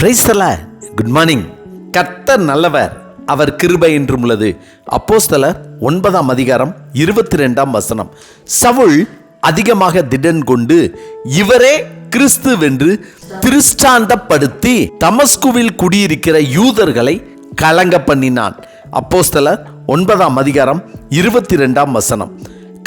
பிரைஸ்தல good morning கர்த்தர் நல்லவர். அவர் கிருபை என்றும் உள்ளது. அப்போஸ்தலர் ஒன்பதாம் அதிகாரம் இருபத்தி ரெண்டாம் வசனம். சவுல் அதிகமாக திடன் கொண்டு இவரே கிறிஸ்து வென்று திருஷ்டாந்தப்படுத்தி தமஸ்குவில் குடியிருக்கிற யூதர்களை கலங்க பண்ணினான். அப்போஸ்தலர் ஒன்பதாம் அதிகாரம் இருபத்தி ரெண்டாம் வசனம்.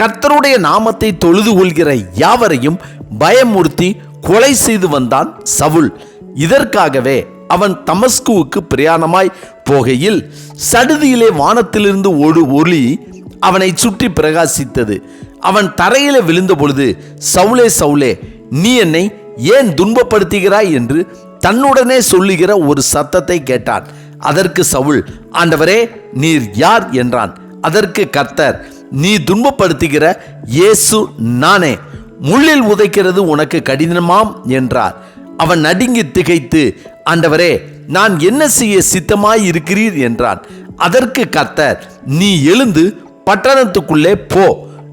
கர்த்தருடைய நாமத்தை தொழுது கொள்கிற யாவரையும் பயமுறுத்தி கொலை செய்து வந்தான் சவுல். இதற்காகவே அவன் தமஸ்குவுக்கு பிரயாணமாய் போகையில் சடுதியிலே வானத்திலிருந்து ஒரு ஒளி அவனை சுற்றி பிரகாசித்தது. அவன் தரையில விழுந்த பொழுது சவுலே சவுலே நீ என்னை ஏன் துன்பப்படுத்துகிறாய்? என்று தன்னுடனே சொல்லுகிற ஒரு சத்தத்தை கேட்டான். அதற்கு சவுல் ஆண்டவரே நீர் யார்? என்றான். அதற்கு கர்த்தர் நீ துன்பப்படுத்துகிற இயேசு நானே. முள்ளில் உதைக்கிறது உனக்கு கடினமாம் என்றார். அவன் நடுங்கி திகைத்து ஆண்டவரே நான் என்ன செய்ய சித்தமாய் இருக்கிறீர் என்றான். அதற்கு கர்த்தர் நீ எழுந்து பட்டணத்துக்குள்ளே போ.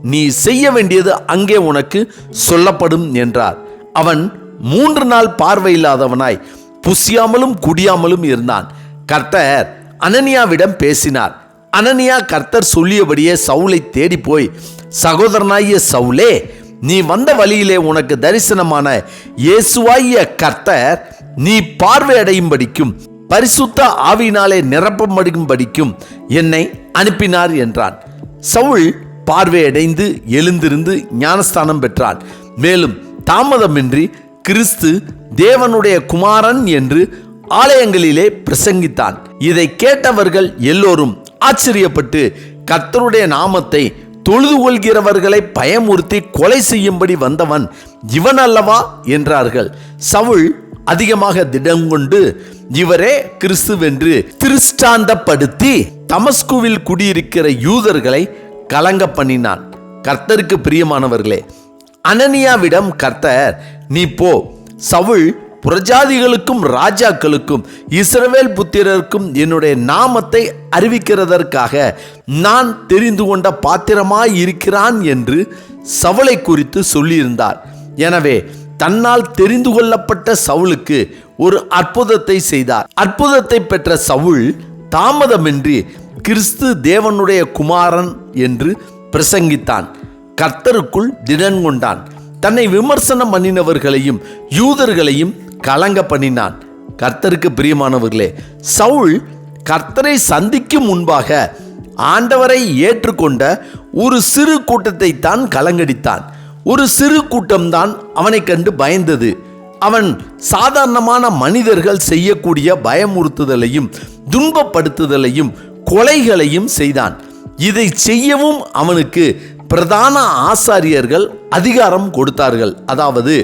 நீ செய்ய வேண்டியது அங்கே உனக்கு சொல்லப்படும் என்றார். அவன் மூன்று நாள் பார்வையில்லாதவனாய் புசியாமலும் குடியாமலும் இருந்தான். கர்த்தர் அனனியாவிடம் பேசினார். அனனியா கர்த்தர் சொல்லியபடியே சவுலை தேடி போய் சகோதரனாகிய சவுலே நீ வந்த வழியிலே உனக்கு தரிசனமான இயேசுவாகிய கர்த்தர் நீ பார்வையடையும்படிக்கும் பரிசுத்த ஆவியினாலே படிக்கும் என்னை அனுப்பினார் என்றான். சவுல் பார்வையடைந்து எழுந்திருந்து ஞானஸ்தானம் பெற்றான் மேலும் தாமதமின்றி கிறிஸ்து தேவனுடைய குமாரன் என்று ஆலயங்களிலே பிரசங்கித்தான். இதை கேட்டவர்கள் எல்லோரும் ஆச்சரியப்பட்டு கர்த்தருடைய நாமத்தை தொழுது கொள்கிறவர்களை பயமுறுத்தி கொலை செய்யும்படி வந்தவன் இவன் அல்லவா என்றார்கள். சவுல் அதிகமாக திடம் கொண்டு இவரே கிறிஸ்துவென்று திருஷ்டாந்தப்படுத்தி தமஸ்குவில் குடியிருக்கிற யூதர்களை கலங்க பண்ணினான். கர்த்தருக்கு பிரியமானவர்களே அனனியாவிடம் கர்த்தர் நீ போ. சவுல் புரஜாதிகளுக்கும் ராஜாக்களுக்கும் இஸ்ரவேல் புத்திரருக்கும் என்னுடைய நாமத்தை அறிவிக்கிறதற்காக நான் தெரிந்து கொண்ட பாத்திரமாய் இருக்கிறான் என்று சவுளை குறித்து சொல்லியிருந்தார். எனவே தன்னால் தெரிந்து கொள்ளப்பட்ட சவுளுக்கு ஒரு அற்புதத்தை செய்தார். அற்புதத்தை பெற்ற சவுல் தாமதமின்றி கிறிஸ்து தேவனுடைய குமாரன் என்று பிரசங்கித்தான். கர்த்தருக்குள் திடன் கொண்டான் தன்னை விமர்சனம் பண்ணினவர்களையும் யூதர்களையும் கலங்க பண்ணினான். கர்த்தருக்கு பிரியமானவர்களே சவுல் கர்த்தரை சந்திக்கும் முன்பாக ஆண்டவரை ஏற்றுக்கொண்ட ஒரு சிறு கூட்டத்தை தான் கலங்கடித்தான். ஒரு சிறு கூட்டம்தான் அவனை கண்டு பயந்தது. அவன் சாதாரணமான மனிதர்கள் செய்யக்கூடிய பயமுறுத்துதலையும் துன்பப்படுத்துதலையும் கொலைகளையும் செய்தான். இதை செய்யவும் அவனுக்கு பிரதான ஆசாரியர்கள் அதிகாரம் கொடுத்தார்கள். அதாவது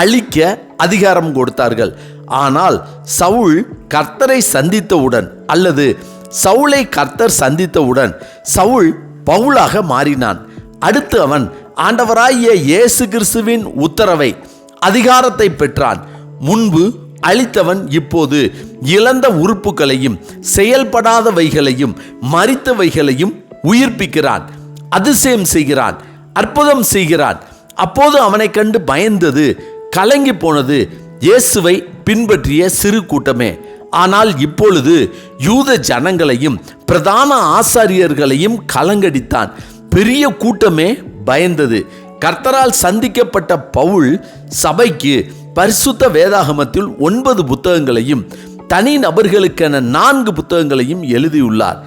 அழிக்க அதிகாரம் கொடுத்தார்கள். ஆனால் சவுல் கர்த்தரை சந்தித்தவுடன் அல்லது சவுளை கர்த்தர் சந்தித்தவுடன் சவுல் பவுலாக மாறினான். அடுத்து அவன் ஆண்டவராகிய இயேசு கிறிஸ்துவின் உத்தரவை அதிகாரத்தை பெற்றான். முன்பு அளித்தவன் இப்போது இழந்த உறுப்புகளையும் செயல்படாதவைகளையும் மறித்தவைகளையும் உயிர்ப்பிக்கிறான். அதிசயம் செய்கிறான் அற்புதம் செய்கிறான். அப்போது அவனை கண்டு பயந்தது கலங்கி போனது இயேசுவை பின்பற்றிய சிறு கூட்டமே. ஆனால் இப்பொழுது யூத ஜனங்களையும் பிரதான ஆசாரியர்களையும் கலங்கடித்தான். பெரிய கூட்டமே பயந்தது. கர்த்தரால் சந்திக்கப்பட்ட பவுல் சபைக்கு பரிசுத்த வேதாகமத்தில் ஒன்பது புத்தகங்களையும் தனி நபர்களுக்கென நான்கு புத்தகங்களையும் எழுதியுள்ளார்.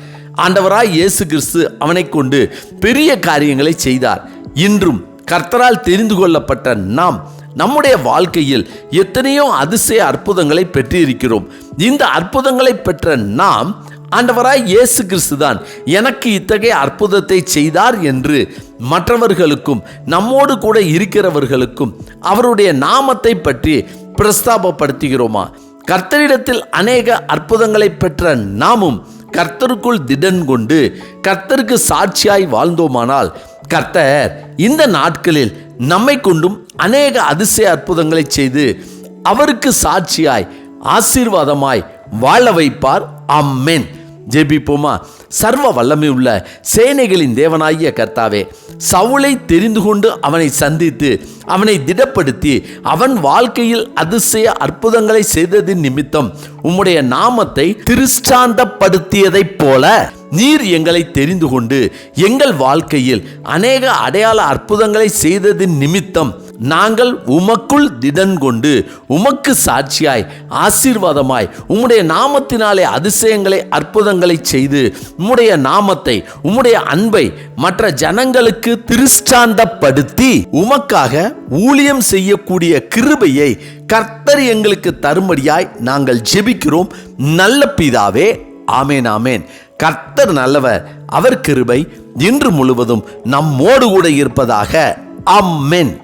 ஆண்டவராய் இயேசு கிறிஸ்து அவனை கொண்டு பெரிய காரியங்களை செய்தார். இன்றும் கர்த்தரால் தெரிந்து கொள்ளப்பட்ட நாம் நம்முடைய வாழ்க்கையில் எத்தனையோ அதிசய அற்புதங்களை பெற்றிருக்கிறோம். இந்த அற்புதங்களை பெற்ற நாம் ஆண்டவராய் இயேசு கிறிஸ்து தான் எனக்கு இத்தகைய அற்புதத்தை செய்தார் என்று மற்றவர்களுக்கும் நம்மோடு கூட இருக்கிறவர்களுக்கும் அவருடைய நாமத்தை பற்றி பிரஸ்தாபப்படுத்துகிறோமா? கர்த்தரிடத்தில் அநேக அற்புதங்களை பெற்ற நாமும் கர்த்தருக்குள் திடன் கொண்டு கர்த்தருக்கு சாட்சியாய் வாழ்ந்தோமானால் கர்த்தர் இந்த நாட்களில் நம்மை கொண்டும் அநேக அதிசய அற்புதங்களை செய்து அவருக்கு சாட்சியாய் ஆசீர்வாதமாய் வாழ வைப்பார். அம்மேன் ஜெபிப்போமா? சர்வ வல்லமை உள்ள சேனைகளின் தேவனாகிய கர்த்தாவே சவுளை தெரிந்து கொண்டு அவனை சந்தித்து அவனை திடப்படுத்தி அவன் வாழ்க்கையில் அதிசய அற்புதங்களை செய்ததின் நிமித்தம் உம்முடைய நாமத்தை திருஷ்டாந்தப்படுத்தியதைப் போல நீர் எங்களை தெரிந்து கொண்டு எங்கள் வாழ்க்கையில் அநேக அடையாள அற்புதங்களை செய்ததின் நிமித்தம் நாங்கள் உமக்குள் திடன் கொண்டு உமக்கு சாட்சியாய் ஆசீர்வாதமாய் உம்முடைய நாமத்தினாலே அதிசயங்களை அற்புதங்களை செய்து உம்முடைய நாமத்தை உம்முடைய அன்பை மற்ற ஜனங்களுக்கு திருஷ்டாந்தப்படுத்தி உமக்காக ஊழியம் செய்யக்கூடிய கிருபையை கர்த்தர் எங்களுக்கு தரும்படியாய் நாங்கள் ஜெபிக்கிறோம். நல்ல பிதாவே ஆமேன் ஆமேன். கர்த்தர் நல்லவர் அவர் கிருபை இன்று முழுவதும் நம்மோடு கூட இருப்பதாக அம்மென்